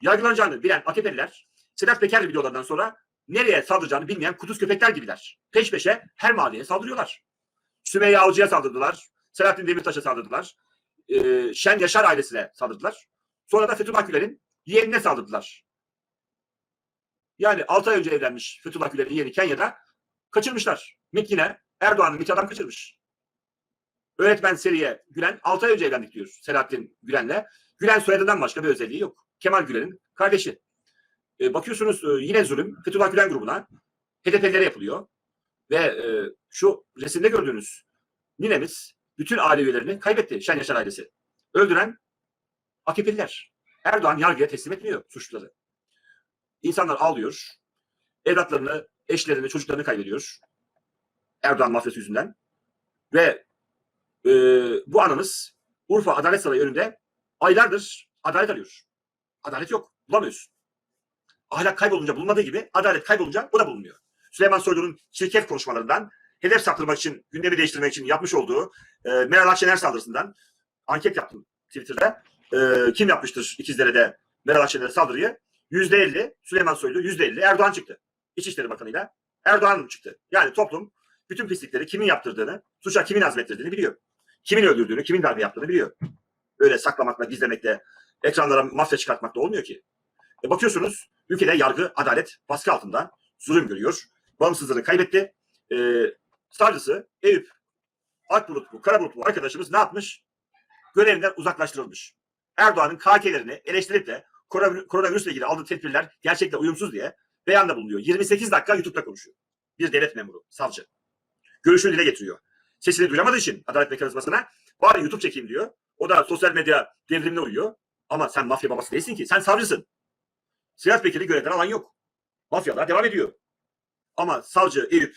yargılanacağını bilen AKP'liler Sedat Peker videolarından sonra nereye saldıracağını bilmeyen kuduz köpekler gibiler. Peş peşe her mahalleye saldırıyorlar. Sümeyye Avcı'ya saldırdılar. Selahattin Demirtaş'a saldırdılar. Ee, Şen Yaşar ailesine saldırdılar. Sonra da Fethullah Gülen'in yeğenine saldırdılar. Yani 6 ay önce evlenmiş Fethullah Gülen'in yeğeni Kenya'da kaçırmışlar. MİT yine Erdoğan'ın MİT adam kaçırmış. Öğretmen Seriye Gülen 6 ay önce evlendik diyor Selahattin Gülen'le. Gülen soyadından başka bir özelliği yok. Kemal Gülen'in kardeşi. E, bakıyorsunuz e, yine zulüm Fethullah Gülen grubuna HDP'lilere yapılıyor. Ve e, şu resimde gördüğünüz ninemiz bütün aile üyelerini kaybetti Şen Yaşar ailesi. Öldüren AKP'liler. Erdoğan yargıya teslim etmiyor suçluları. İnsanlar ağlıyor. Evlatlarını, eşlerini, çocuklarını kaybediyor. Erdoğan mafyası yüzünden. Ve e, bu anamız Urfa Adalet Sarayı önünde aylardır adalet arıyor. Adalet yok. Bulamıyorsun. Ahlak kaybolunca bulunmadığı gibi adalet kaybolunca o da bulunmuyor. Süleyman Soylu'nun çirkef konuşmalarından hedef saptırmak için, gündemi değiştirmek için yapmış olduğu e, Meral Akşener saldırısından anket yaptım Twitter'da. E, kim yapmıştır ikizlere de Meral Akşener'e saldırıyı? Yüzde elli Süleyman Soylu, yüzde elli Erdoğan çıktı. İçişleri Bakanı'yla Erdoğan çıktı. Yani toplum bütün pislikleri kimin yaptırdığını, suça kimin azmettirdiğini biliyor. Kimin öldürdüğünü, kimin darbe yaptığını biliyor. Öyle saklamakla, gizlemekle, ekranlara mafya çıkartmakla olmuyor ki. E bakıyorsunuz ülkede yargı, adalet baskı altında zulüm görüyor. Bağımsızlığını kaybetti. E, savcısı Eyüp Akbulutlu, Karabulutlu arkadaşımız ne yapmış? Görevinden uzaklaştırılmış. Erdoğan'ın KK'lerini eleştirip de koronavirü- koronavirüsle ilgili aldığı tedbirler gerçekle uyumsuz diye beyanda bulunuyor. 28 dakika YouTube'da konuşuyor. Bir devlet memuru, savcı. Görüşünü dile getiriyor. Sesini duyamadığı için adalet mekanizmasına bari YouTube çekeyim diyor. O da sosyal medya devrimine uyuyor. Ama sen mafya babası değilsin ki. Sen savcısın. Siyaset Bekir'i görevden alan yok. Mafyalar devam ediyor. Ama savcı Eyüp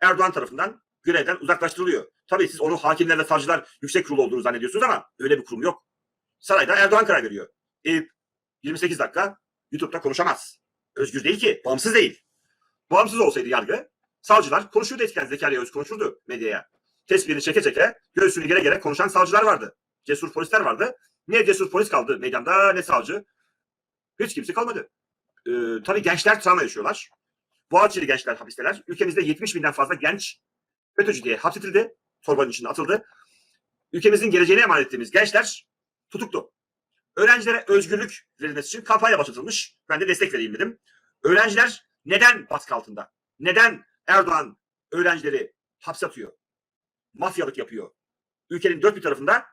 Erdoğan tarafından görevden uzaklaştırılıyor. Tabii siz onu hakimlerle savcılar yüksek kurulu olduğunu zannediyorsunuz ama öyle bir kurum yok. Sarayda Erdoğan karar veriyor. Eyüp 28 dakika YouTube'da konuşamaz. Özgür değil ki, bağımsız değil. Bağımsız olsaydı yargı, savcılar konuşurdu eskiden Zekeriya Öz konuşurdu medyaya. Tespihini çeke çeke, göğsünü gere gere konuşan savcılar vardı. Cesur polisler vardı. Ne cesur polis kaldı meydanda ne savcı. Hiç kimse kalmadı. Ee, tabii gençler travma yaşıyorlar. Boğaziçi'li gençler hapisteler. Ülkemizde 70 binden fazla genç FETÖ'cü diye hapsedildi. Torbanın içinde atıldı. Ülkemizin geleceğine emanet ettiğimiz gençler tutuklu. Öğrencilere özgürlük verilmesi için kampanya başlatılmış. Ben de destek vereyim dedim. Öğrenciler neden baskı altında? Neden Erdoğan öğrencileri hapse atıyor? Mafyalık yapıyor. Ülkenin dört bir tarafında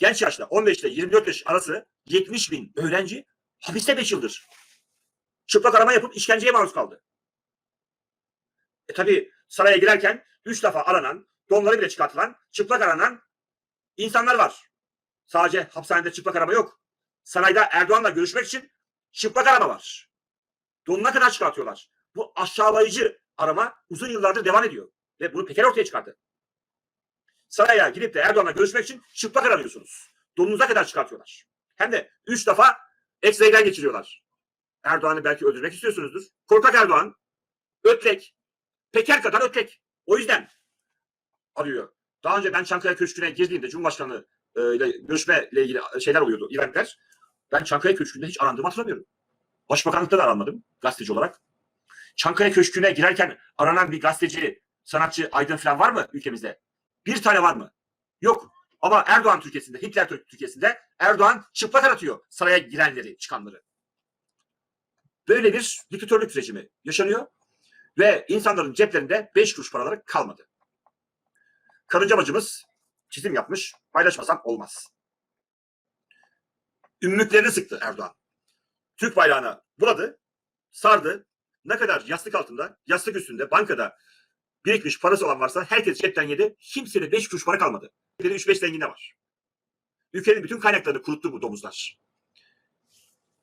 genç yaşta 15 ile 24 yaş arası 70 bin öğrenci hapiste 5 yıldır. Çıplak arama yapıp işkenceye maruz kaldı. E tabi saraya girerken üç defa aranan, donları bile çıkartılan, çıplak aranan insanlar var. Sadece hapishanede çıplak arama yok. Sarayda Erdoğan'la görüşmek için çıplak arama var. Donuna kadar çıkartıyorlar. Bu aşağılayıcı arama uzun yıllardır devam ediyor. Ve bunu Peker ortaya çıkardı. Saraya gidip de Erdoğan'la görüşmek için çıplak aranıyorsunuz. Donunuza kadar çıkartıyorlar. Hem de üç defa X-ray'den geçiriyorlar. Erdoğan'ı belki öldürmek istiyorsunuzdur. Korkak Erdoğan, ötlek, Peker kadar ötlek. O yüzden arıyor. Daha önce ben Çankaya Köşkü'ne girdiğimde Cumhurbaşkanı e, ile görüşmeyle ilgili şeyler oluyordu, eventler. Ben Çankaya Köşkü'nde hiç arandığımı hatırlamıyorum. Başbakanlıkta da aranmadım gazeteci olarak. Çankaya Köşkü'ne girerken aranan bir gazeteci, sanatçı, aydın falan var mı ülkemizde? Bir tane var mı? Yok. Ama Erdoğan Türkiye'sinde, Hitler Tür- Türkiye'sinde Erdoğan çıplak aratıyor saraya girenleri, çıkanları. Böyle bir diktatörlük rejimi yaşanıyor ve insanların ceplerinde beş kuruş paraları kalmadı. Karınca bacımız çizim yapmış, paylaşmasam olmaz. Ünlüklerini sıktı Erdoğan. Türk bayrağına buladı, sardı. Ne kadar yastık altında, yastık üstünde, bankada birikmiş parası olan varsa herkes cepten yedi. Kimsede beş kuruş para kalmadı. Bir de üç beş zenginde var. Ülkenin bütün kaynaklarını kuruttu bu domuzlar.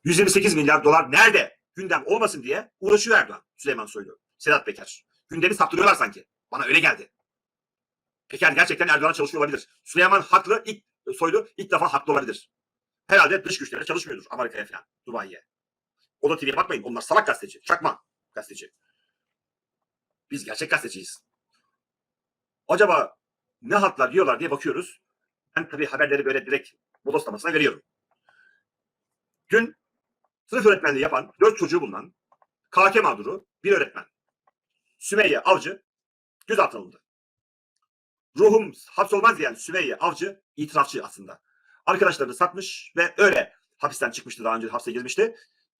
128 milyar dolar nerede? Gündem olmasın diye uğraşıyor Erdoğan, Süleyman Soylu, Sedat Peker. Gündemi saptırıyorlar sanki. Bana öyle geldi. Peker gerçekten Erdoğan'a çalışıyor olabilir. Süleyman haklı, ilk, Soylu ilk defa haklı olabilir. Herhalde dış güçlere çalışmıyordur Amerika'ya falan, Dubai'ye. O da TV'ye bakmayın. Onlar salak gazeteci, çakma gazeteci. Biz gerçek gazeteciyiz. Acaba ne hatlar diyorlar diye bakıyoruz. Ben tabii haberleri böyle direkt bodoslamasına veriyorum. Dün sınıf öğretmenliği yapan dört çocuğu bulunan KK mağduru bir öğretmen. Sümeyye Avcı gözaltına alındı. Ruhum hapsolmaz diyen Sümeyye Avcı itirafçı aslında. Arkadaşlarını satmış ve öyle hapisten çıkmıştı daha önce hapse girmişti.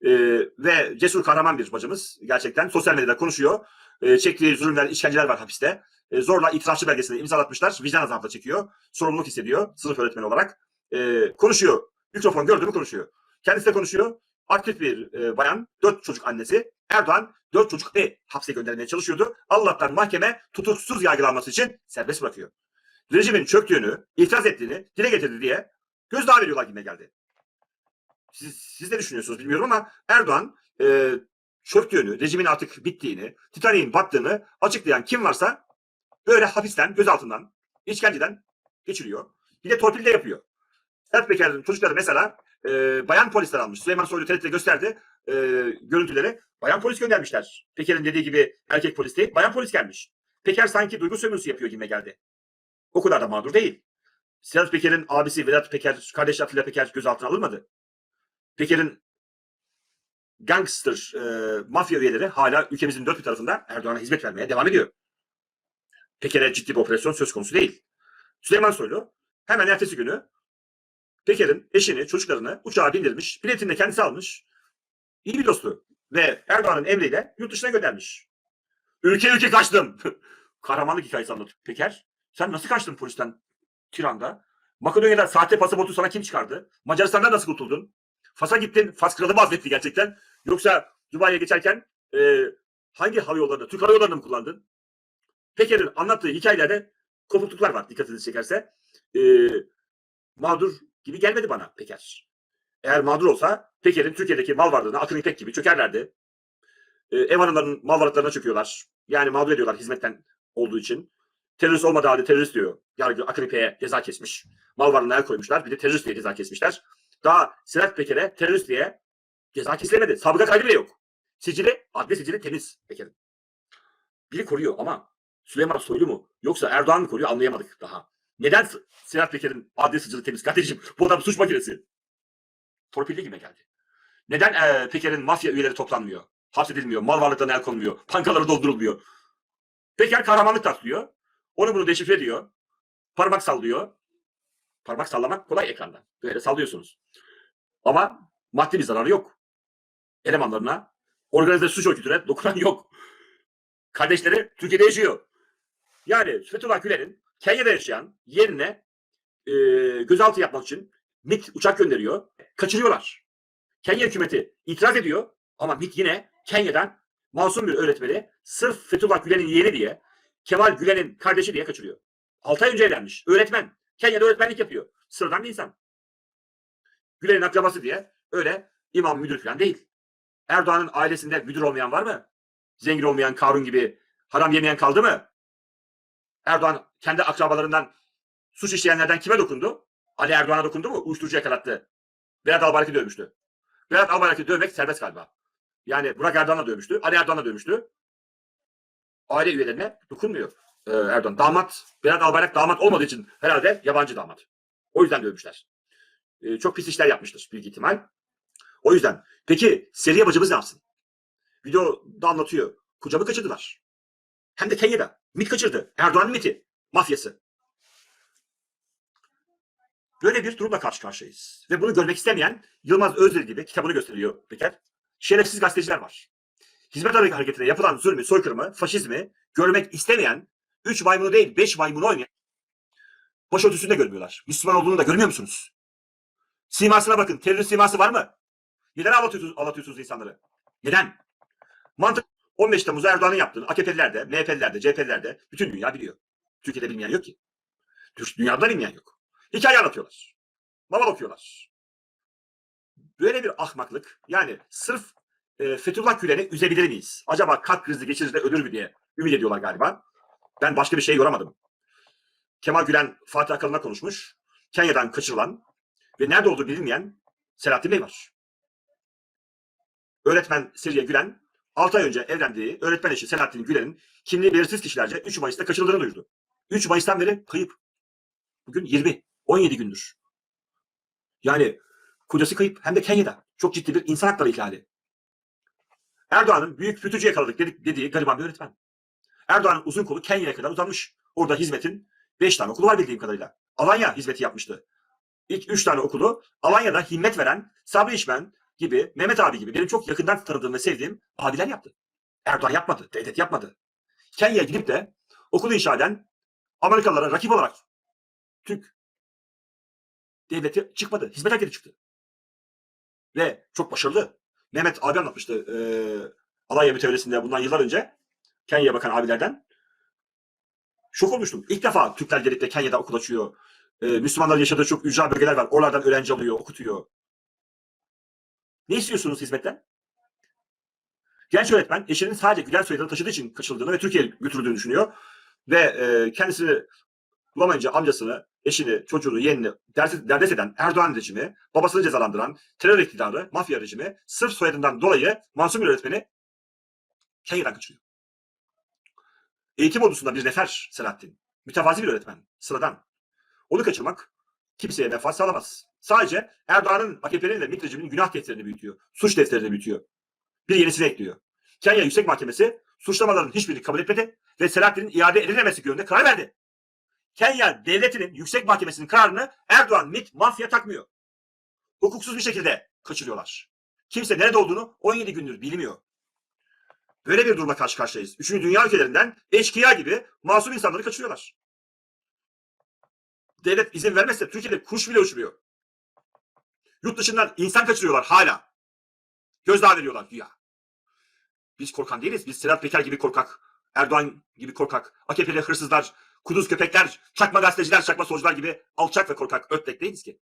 Ee, ve cesur kahraman bir bacımız gerçekten sosyal medyada konuşuyor. Ee, çektiği zulümler, işkenceler var hapiste. Ee, zorla itirafçı belgesini imzalatmışlar. Vicdan azabı çekiyor. Sorumluluk hissediyor sınıf öğretmeni olarak. Ee, konuşuyor. Mikrofon gördü mü konuşuyor. Kendisi de konuşuyor. Aktif bir e, bayan, dört çocuk annesi. Erdoğan dört çocuk ne hapse göndermeye çalışıyordu. Allah'tan mahkeme tutuksuz yargılanması için serbest bırakıyor. Rejimin çöktüğünü, itiraz ettiğini dile getirdi diye gözdağı veriyorlar gibi geldi. Siz, siz ne düşünüyorsunuz bilmiyorum ama Erdoğan e, çöktüğünü, rejimin artık bittiğini, Titanik'in battığını açıklayan kim varsa böyle hapisten, gözaltından, işkenceden geçiriyor. Bir de torpil yapıyor. Serp Peker'in çocukları mesela e, bayan polisler almış. Süleyman Soylu TRT'de gösterdi e, görüntüleri. Bayan polis göndermişler. Peker'in dediği gibi erkek polis değil, bayan polis gelmiş. Peker sanki duygu sömürüsü yapıyor gibi geldi. O kadar da mağdur değil. Sedat Peker'in abisi Vedat Peker, kardeşi Atilla Peker gözaltına alınmadı. Peker'in gangster, e, mafya üyeleri hala ülkemizin dört bir tarafında Erdoğan'a hizmet vermeye devam ediyor. Peker'e ciddi bir operasyon söz konusu değil. Süleyman Soylu hemen ertesi günü Peker'in eşini, çocuklarını uçağa bindirmiş, biletini de kendisi almış. İyi bir dostu. Ve Erdoğan'ın emriyle yurt dışına göndermiş. Ülke ülke kaçtım. Kahramanlık hikayesi anlatıyor. Peker, sen nasıl kaçtın polisten Tiran'da? Makedonya'da sahte pasaportu sana kim çıkardı? Macaristan'dan nasıl kurtuldun? Fas'a gittin, Fas kralı mı azmetti gerçekten? Yoksa Dubai'ye geçerken e, hangi hava yollarında, Türk hava yollarını mı kullandın? Peker'in anlattığı hikayelerde kopukluklar var dikkatinizi çekerse. E, mağdur gibi gelmedi bana Peker. Eğer mağdur olsa Peker'in Türkiye'deki mal varlığına Akın İpek gibi çökerlerdi. E, ev hanımlarının mal varlıklarına çöküyorlar. Yani mağdur ediyorlar hizmetten olduğu için. Terörist olmadığı halde terörist diyor. Yargı Akın İpek'e ceza kesmiş. Mal varlığına el koymuşlar. Bir de terörist diye ceza kesmişler. Daha Sedat Peker'e terörist diye ceza kesilemedi. Sabıka kaydı bile yok. Sicili, adli sicili temiz Peker'in. Biri koruyor ama Süleyman Soylu mu yoksa Erdoğan mı koruyor anlayamadık daha. Neden Sedat Peker'in adli sicili temiz? Kardeşim bu adam suç makinesi. Torpilli gibi geldi. Neden eee, Peker'in mafya üyeleri toplanmıyor? Hapsedilmiyor, mal varlıklarına el konmuyor, pankaları doldurulmuyor. Peker kahramanlık taslıyor. Onu bunu deşifre ediyor. Parmak sallıyor. Parmak sallamak kolay ekranda. Böyle sallıyorsunuz. Ama maddi bir zararı yok. Elemanlarına, organize suç örgütüne dokunan yok. Kardeşleri Türkiye'de yaşıyor. Yani Fethullah Gülen'in Kenya'da yaşayan yerine e, gözaltı yapmak için MIT uçak gönderiyor. Kaçırıyorlar. Kenya hükümeti itiraz ediyor ama MIT yine Kenya'dan masum bir öğretmeni sırf Fethullah Gülen'in yeğeni diye Kemal Gülen'in kardeşi diye kaçırıyor. 6 ay önce evlenmiş. Öğretmen. Kenya'da öğretmenlik yapıyor. Sıradan bir insan. Gülen'in akrabası diye öyle imam müdür falan değil. Erdoğan'ın ailesinde müdür olmayan var mı? Zengin olmayan Karun gibi haram yemeyen kaldı mı? Erdoğan kendi akrabalarından suç işleyenlerden kime dokundu? Ali Erdoğan'a dokundu mu? Uyuşturucu yakalattı. Berat Albayrak'ı dövmüştü. Berat Albayrak'ı dövmek serbest galiba. Yani Burak Erdoğan'la dövmüştü. Ali Erdoğan'la dövmüştü. Aile üyelerine dokunmuyor e, Erdoğan. Damat, Berat Albayrak damat olmadığı için herhalde yabancı damat. O yüzden dövmüşler. E, çok pis işler yapmıştır büyük ihtimal. O yüzden. Peki Seriye bacımız ne yapsın? Videoda anlatıyor. Kocamı kaçırdılar. Hem de Kenya'da. MIT kaçırdı. Erdoğan'ın MIT'i. Mafyası. Böyle bir durumla karşı karşıyayız. Ve bunu görmek istemeyen Yılmaz Özdil gibi kitabını gösteriyor Peker. Şerefsiz gazeteciler var. Hizmet hareketine yapılan zulmü, soykırımı, faşizmi görmek istemeyen, üç maymunu değil beş maymunu oynayan başörtüsünü de görmüyorlar. Müslüman olduğunu da görmüyor musunuz? Simasına bakın. Terörist siması var mı? Neden anlatıyorsunuz, anlatıyorsunuz insanları? Neden? Mantık 15 Temmuz'da Erdoğan'ın yaptığını AKP'liler de, MHP'liler de, CHP'liler de bütün dünya biliyor. Türkiye'de bilmeyen yok ki. Tür- Dünyada bilmeyen yok. Hikaye anlatıyorlar. Baba bakıyorlar. Böyle bir ahmaklık yani sırf e, Fethullah Gülen'i üzebilir miyiz? Acaba kalp krizi geçirir de ölür mü diye ümit ediyorlar galiba. Ben başka bir şey yoramadım. Kemal Gülen Fatih Akın'la konuşmuş. Kenya'dan kaçırılan ve nerede olduğu bilinmeyen Selahattin Bey var. Öğretmen Siriye Gülen 6 ay önce evlendiği öğretmen eşi Selahattin Gülen'in kimliği belirsiz kişilerce 3 Mayıs'ta kaçırıldığını duyurdu. 3 Mayıs'tan beri kayıp. Bugün 20, 17 gündür. Yani kocası kayıp hem de Kenya'da. Çok ciddi bir insan hakları ihlali. Erdoğan'ın büyük fütürcü yakaladık dedik, dediği gariban bir öğretmen. Erdoğan'ın uzun kolu Kenya'ya kadar uzanmış. Orada hizmetin 5 tane okulu var bildiğim kadarıyla. Alanya hizmeti yapmıştı. İlk 3 tane okulu Alanya'da himmet veren Sabri İşmen gibi, Mehmet abi gibi benim çok yakından tanıdığım ve sevdiğim abiler yaptı. Erdoğan yapmadı, devlet yapmadı. Kenya'ya gidip de okulu inşa eden Amerikalılara rakip olarak Türk devleti çıkmadı. Hizmet herkesi çıktı. Ve çok başarılı. Mehmet abi anlatmıştı e, Alanya mütevellisinde bundan yıllar önce Kenya'ya bakan abilerden. Şok olmuştum. İlk defa Türkler gelip de Kenya'da okul açıyor. E, Müslümanların yaşadığı çok ücra bölgeler var. Oralardan öğrenci alıyor, okutuyor. Ne istiyorsunuz hizmetten? Genç öğretmen eşinin sadece Gülen soyadını taşıdığı için kaçırıldığını ve Türkiye'ye götürüldüğünü düşünüyor. Ve e, kendisini bulamayınca amcasını, eşini, çocuğunu, yeğenini ders, derdest eden Erdoğan rejimi, babasını cezalandıran terör iktidarı, mafya rejimi sırf soyadından dolayı masum bir öğretmeni Kenya'dan kaçırıyor. Eğitim ordusunda bir nefer Selahattin. Mütevazi bir öğretmen. Sıradan. Onu kaçırmak kimseye menfaat sağlamaz. Sadece Erdoğan'ın, AKP'nin ve MİT günah defterini büyütüyor. Suç defterini büyütüyor. Bir yenisini ekliyor. Kenya Yüksek Mahkemesi suçlamaların hiçbirini kabul etmedi ve Selahattin'in iade edilemesi yönünde karar verdi. Kenya devletinin yüksek mahkemesinin kararını Erdoğan, MİT, mafya takmıyor. Hukuksuz bir şekilde kaçırıyorlar. Kimse nerede olduğunu 17 gündür bilmiyor. Böyle bir durumla karşı karşıyayız. Üçüncü dünya ülkelerinden eşkıya gibi masum insanları kaçırıyorlar. Devlet izin vermezse Türkiye'de kuş bile uçmuyor. Yurt dışından insan kaçırıyorlar hala. Gözdağı veriyorlar güya. Biz korkan değiliz. Biz Sedat Peker gibi korkak, Erdoğan gibi korkak, AKP'li hırsızlar, kuduz köpekler, çakma gazeteciler, çakma solcular gibi alçak ve korkak ötlek değiliz ki.